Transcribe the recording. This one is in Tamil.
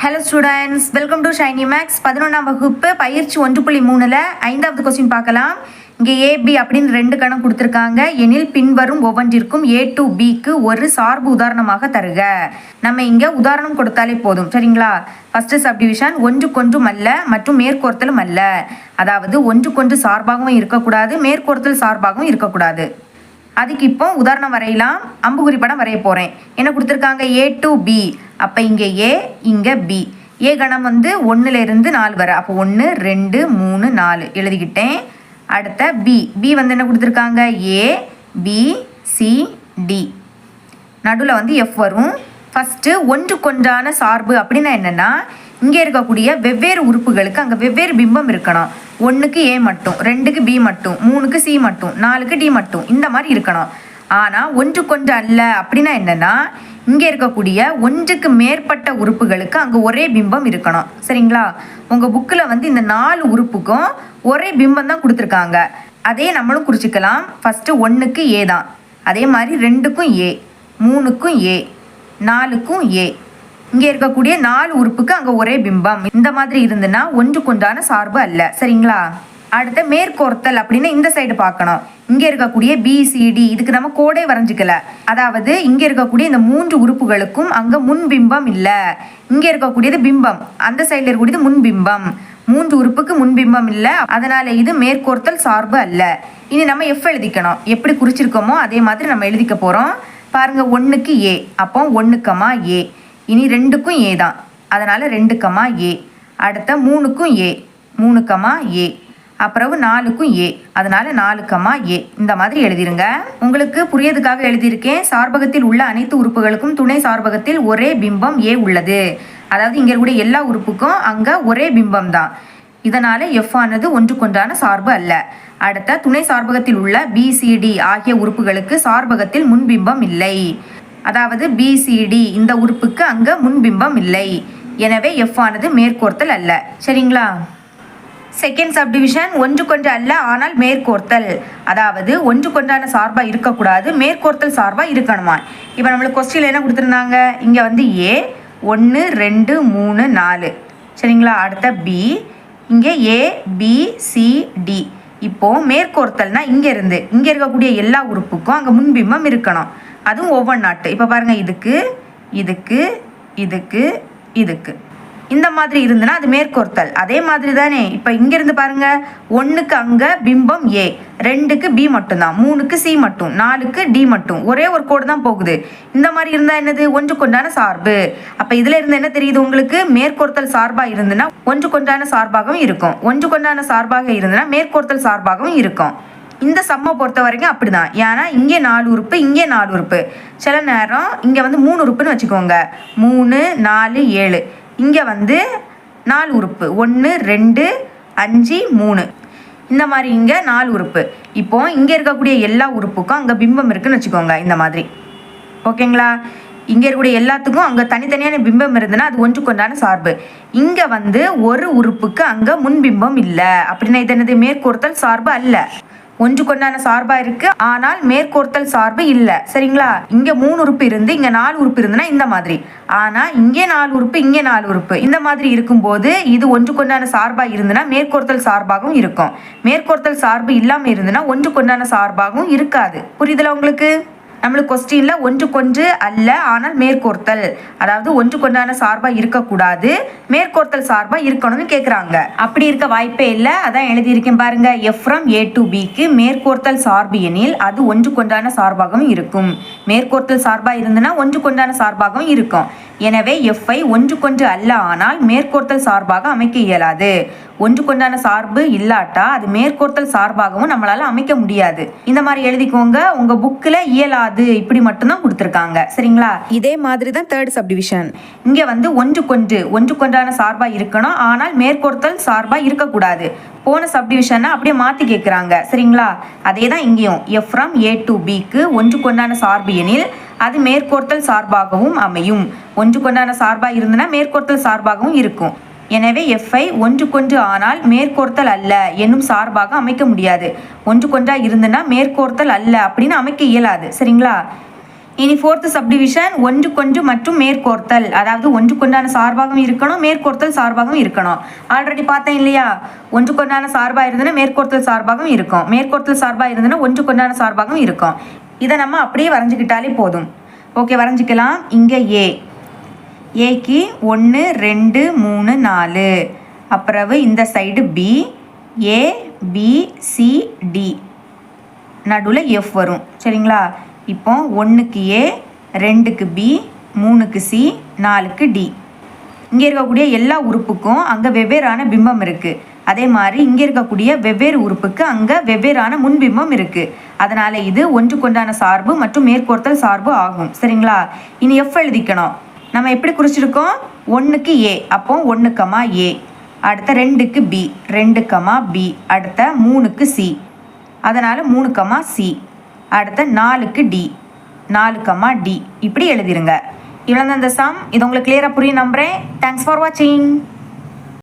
Hello students welcome to Shiny Maths பதினொன்றாம் வகுப்பு பயிற்சி ஒன்று புள்ளி மூணில் ஐந்தாவது கொஸ்டின் பார்க்கலாம். இங்கே ஏபி அப்படின்னு ரெண்டு கணம் கொடுத்துருக்காங்க. எனில் பின்வரும் ஒவ்வொன்றிற்கும் ஏ டு பிக்கு ஒரு சார்பு உதாரணமாக தருக. நம்ம இங்கே உதாரணம் கொடுத்தாலே போதும். சரிங்களா? ஃபஸ்ட்டு சப்டிவிஷன் ஒன்றுக்கொன்றும் அல்ல மற்றும் மேற்கோர்த்தலும் அல்ல. அதாவது ஒன்றுக்கொன்று சார்பாகவும் இருக்கக்கூடாது மேற்கோர்த்தல் சார்பாகவும் இருக்கக்கூடாது. அதுக்கு இப்போ உதாரணம் வரையலாம். அம்புகுறி படம் வரைய போகிறேன் என்ன கொடுத்துருக்காங்க? ஏ டு பி அப்போ இங்கே ஏ இங்கே பி ஏ கணம் வந்து ஒன்றுலேருந்து நாலு வரை. அப்போ ஒன்று ரெண்டு மூணு நாலு. எழுதிக்கிட்டேன். அடுத்த பி பி வந்து என்ன கொடுத்துருக்காங்க? ஏ பி சி டி நடுவில் வந்து எஃப் வரும். ஃபஸ்ட்டு ஒன்றுக்கொன்றான சார்பு அப்படின்னா என்னென்னா இங்கே இருக்கக்கூடிய வெவ்வேறு உறுப்புகளுக்கு அங்கே வெவ்வேறு பிம்பம் இருக்கணும். ஒன்றுக்கு ஏ மட்டும் ரெண்டுக்கு பி மட்டும் மூணுக்கு சி மட்டும் நாலுக்கு டி மட்டும் இந்த மாதிரி இருக்கணும். ஆனால் ஒன்றுக்கொன்று அல்ல அப்படின்னா என்னென்னா இங்கே இருக்கக்கூடிய ஒன்றுக்கு மேற்பட்ட உறுப்புகளுக்கு அங்கே ஒரே பிம்பம் இருக்கணும். சரிங்களா? உங்கள் புக்கில் வந்து இந்த நாலு உறுப்புக்கும் ஒரே பிம்பம் தான் கொடுத்துருக்காங்க. அதே நம்மளும் குறிச்சிக்கலாம். ஃபஸ்ட்டு ஒன்றுக்கு ஏ தான். அதே மாதிரி ரெண்டுக்கும் ஏ மூணுக்கும் ஏ நாலுக்கும் ஏ இங்கே இருக்கக்கூடிய நாலு உறுப்புக்கு அங்கே ஒரே பிம்பம். இந்த மாதிரி இருந்துன்னா ஒன்றுக்கொன்றான சார்பு அல்ல. சரிங்களா? அடுத்த மேற்கோர்த்தல் அப்படின்னு இந்த சைடு பார்க்கணும். இங்கே இருக்கக்கூடிய பிசிடி இதுக்கு நம்ம கோடே வரைஞ்சிக்கல. அதாவது இங்கே இருக்கக்கூடிய இந்த மூன்று உறுப்புகளுக்கும் அங்கே முன்பிம்பம் இல்லை. இங்கே இருக்கக்கூடியது பிம்பம். அந்த சைடில் இருக்கக்கூடியது முன்பிம்பம் மூன்று உறுப்புக்கு முன்பிம்பம் இல்லை. அதனால இது மேற்கோர்த்தல் சார்பு அல்ல. இனி நம்ம எஃப் எழுதிக்கணும். எப்படி குறிச்சிருக்கோமோ அதே மாதிரி நம்ம எழுதிக்க போகிறோம் பாருங்க ஒன்றுக்கு ஏ அப்போ ஒன்றுக்கமா ஏ இனி ரெண்டுக்கும் ஏ தான். அதனால் ரெண்டுக்கமா ஏ. அடுத்த மூணுக்கும் ஏ. மூணுக்கமா ஏ. அப்புறம் நாலுக்கும் ஏ. அதனால கமா ஏ. இந்த மாதிரி எழுதிருங்க. உங்களுக்கு புரியதுக்காக எழுதியிருக்கேன். சார்பகத்தில் உள்ள அனைத்து உறுப்புகளுக்கும் துணை சார்பகத்தில் ஒரே பிம்பம் ஏ உள்ளது. அதாவது இங்கே இருக்கக்கூடிய எல்லா உறுப்புக்கும் அங்கே ஒரே பிம்பம் தான். இதனால் எஃப் ஆனது ஒன்றுக்கொன்றான சார்பு அல்ல. அடுத்த துணை சார்பகத்தில் உள்ள பிசிடி ஆகிய உறுப்புகளுக்கு சார்பகத்தில் முன்பிம்பம் இல்லை. அதாவது பிசிடி இந்த உறுப்புக்கு அங்கே முன்பிம்பம் இல்லை. எனவே எஃப் ஆனது மேற்கோர்த்தல் அல்ல. சரிங்களா? செகண்ட் சப்டிவிஷன் ஒன்றுக்கொன்று அல்ல ஆனால் மேற்கோர்த்தல். அதாவது ஒன்று கொண்டான சார்பாக இருக்கக்கூடாது மேற்கோர்த்தல் சார்பாக இருக்கணுமா? இப்போ நம்மளுக்கு கொஸ்டினில் என்ன கொடுத்துருந்தாங்க? இங்கே வந்து ஏ ஒன்று ரெண்டு மூணு நாலு. சரிங்களா? அடுத்த பி இங்கே ஏ பி சி டி இப்போது மேற்கோர்த்தல்னால் இங்கே இருந்து இங்கே இருக்கக்கூடிய எல்லா உறுப்புக்கும் அங்கே முன்பிம்பம் இருக்கணும். அதுவும் ஒவ்வொரு நாட்டு. இப்போ பாருங்கள் இதுக்கு இதுக்கு இதுக்கு இதுக்கு. இந்த மாதிரி இருந்துன்னா அது மேற்கோர்த்தல். அதே மாதிரி தானே. இப்போ இங்கேருந்து பாருங்க ஒன்றுக்கு அங்கே பிம்பம் ஏ. ரெண்டுக்கு பி மட்டும்தான். மூணுக்கு சி மட்டும். நாலுக்கு டி மட்டும். ஒரே ஒரு கோடு தான் போகுது. இந்த மாதிரி இருந்தால் என்னது? ஒன்று கொண்டான சார்பு. அப்போ இதில் இருந்து என்ன தெரியுது உங்களுக்கு? மேற்கோர்த்தல் சார்பாக இருந்துன்னா ஒன்று கொண்டான சார்பாகவும் இருக்கும். ஒன்று கொண்டான சார்பாக இருந்துன்னா மேற்கோர்த்தல் சார்பாகவும் இருக்கும். இந்த சம்மை பொறுத்த வரைக்கும் அப்படிதான். ஏன்னா இங்கே நாலு உறுப்பு இங்கே நாலு உறுப்பு. சில நேரம் இங்கே வந்து மூணு உறுப்புன்னு வச்சுக்கோங்க. மூணு நாலு ஏழு. இங்கே வந்து நாலு உறுப்பு. ஒன்று ரெண்டு அஞ்சு மூணு. இந்த மாதிரி இங்கே நாலு உறுப்பு. இப்போ இங்கே இருக்கக்கூடிய எல்லா உறுப்புக்கும் அங்கே பிம்பம் இருக்குதுன்னு வச்சுக்கோங்க இந்த மாதிரி. ஓகேங்களா? இங்கே இருக்கக்கூடிய எல்லாத்துக்கும் அங்கே தனித்தனியான பிம்பம் இருந்ததுன்னா அது ஒன்றுக்கொண்டான சார்பு. இங்கே வந்து ஒரு உறுப்புக்கு அங்கே முன்பிம்பம் இல்லை. அப்படின்னா இது என்னது? மேற்கோர்த்தல் சார்பு அல்ல. ஒன்று கொண்டான சார்பா இருக்கு. ஆனால் மேற்கோர்த்தல் சார்பு இல்ல. சரிங்களா? இங்க மூணு உறுப்பு இருந்து இங்க நாலு உறுப்பு இருந்துன்னா இந்த மாதிரி. ஆனா இங்கே நாலு உறுப்பு இங்கே நாலு உறுப்பு. இந்த மாதிரி இருக்கும்போது இது ஒன்று கொண்டான சார்பா இருந்துன்னா மேற்கோர்த்தல் சார்பாகவும் இருக்கும். மேற்கோர்த்தல் சார்பு இல்லாம இருந்துன்னா ஒன்று கொண்டான சார்பாகவும் இருக்காது. புரியுதுல உங்களுக்கு? நம்மளுக்கு கொஸ்டினில் ஒன்று கொன்று அல்ல ஆனால் மேற்கோர்த்தல். அதாவது ஒன்று கொண்டான இருக்கக்கூடாது மேற்கோர்த்தல் சார்பாக இருக்கணும்னு கேட்குறாங்க அப்படி இருக்க வாய்ப்பே இல்லை. அதான் எழுதியிருக்கேன் பாருங்க. எஃப் ஃப்ரம் ஏ டு பிக்கு மேற்கோர்த்தல் சார்பு எனில் அது ஒன்று கொண்டான சார்பாகவும் இருக்கும். மேற்கோர்த்தல் சார்பாக இருந்ததுன்னா ஒன்று கொண்டான சார்பாகவும் இருக்கும். எனவே எஃப்ஐ ஒன்று கொன்று அல்ல ஆனால் மேற்கோர்த்தல் சார்பாக அமைக்க இயலாது. ஒன்றுக்கொண்டான சார்பு இல்லாட்டா அது மேற்கோர்த்தல் சார்பாகவும் நம்மளால அமைக்க முடியாது. இந்த மாதிரி எழுதிக்கோங்க. உங்க புக்கில் இயலாது. இப்படி மட்டும்தான் கொடுத்துருக்காங்க. சரிங்களா? இதே மாதிரி தான் தேர்ட் சப்டிவிஷன் இங்க வந்து ஒன்று கொன்று ஒன்று சார்பா இருக்கணும். ஆனால் மேற்கோர்த்தல் சார்பா இருக்கக்கூடாது. போன சப்டிவிஷனை அப்படியே மாற்றி கேட்குறாங்க சரிங்களா? அதே தான் இங்கேயும் எஃப் ஃப்ரம் ஏ டு பிக்கு ஒன்று கொண்டான சார்பு எனில் அது மேற்கோர்த்தல் சார்பாகவும் அமையும். ஒன்று கொண்டான சார்பாக இருந்தனா மேற்கோர்த்தல் சார்பாகவும் இருக்கும். எனவே எஃப்ஐ ஒன்று கொன்று ஆனால் மேற்கோர்த்தல் அல்ல என்னும் சார்பாக அமைக்க முடியாது. ஒன்று கொன்றா இருந்தனா மேற்கோர்த்தல் அல்ல அப்படின்னு அமைக்க இயலாது. சரிங்களா? இனி ஃபோர்த்து சப்டிவிஷன் ஒன்றுக்கொன்று மற்றும் மேற்கோர்த்தல். அதாவது ஒன்றுக்கொண்டான சார்பாகவும் இருக்கணும் மேற்கோர்த்தல் சார்பாகவும் இருக்கணும். ஆல்ரெடி பார்த்தேன் இல்லையா? ஒன்றுக்கொண்டான சார்பாக இருந்ததுன்னா மேற்கோர்த்தல் சார்பாகவும் இருக்கும். மேற்கோர்த்தல் சார்பாக இருந்ததுன்னா ஒன்றுக்கொண்டான சார்பாகவும் இருக்கும். இதை நம்ம அப்படியே வரைஞ்சிக்கிட்டாலே போதும். ஓகே வரைஞ்சிக்கலாம். இங்கே ஏ ஏக்கு ஒன்று ரெண்டு மூணு நாலு. அப்புறவு இந்த side B A B C D நடுவில் எஃப் வரும். சரிங்களா? இப்போ ஒன்றுக்கு ஏ ரெண்டுக்கு பி மூணுக்கு சி நாலுக்கு டி. இங்கே இருக்கக்கூடிய எல்லா உறுப்புக்கும் அங்கே வெவ்வேறான பிம்பம் இருக்குது அதே மாதிரி இங்கே இருக்கக்கூடிய வெவ்வேறு உறுப்புக்கு அங்கே வெவ்வேறான முன்பிம்பம் இருக்குது அதனால் இது ஒன்றுக்கொண்டான சார்பு மற்றும் மேற்கோர்த்தல் சார்பு ஆகும். சரிங்களா? இனி எஃப் எழுதிக்கணும். நம்ம எப்படி குறிச்சிருக்கோம்? ஒன்றுக்கு ஏ அப்போ ஒன்று கமா ஏ. அடுத்த ரெண்டுக்கு பி ரெண்டு கமா பி. அடுத்த மூணுக்கு சி. அதனால் மூணு கமா சி. அடுத்த நாலுக்கு டி. நாலு கம்மா டி. இப்படி எழுதிருங்க. இவ்வளோ இந்த சம் இது உங்களுக்கு கிளியராக புரியும் நம்புகிறேன் தேங்க்ஸ் ஃபார் வாட்சிங்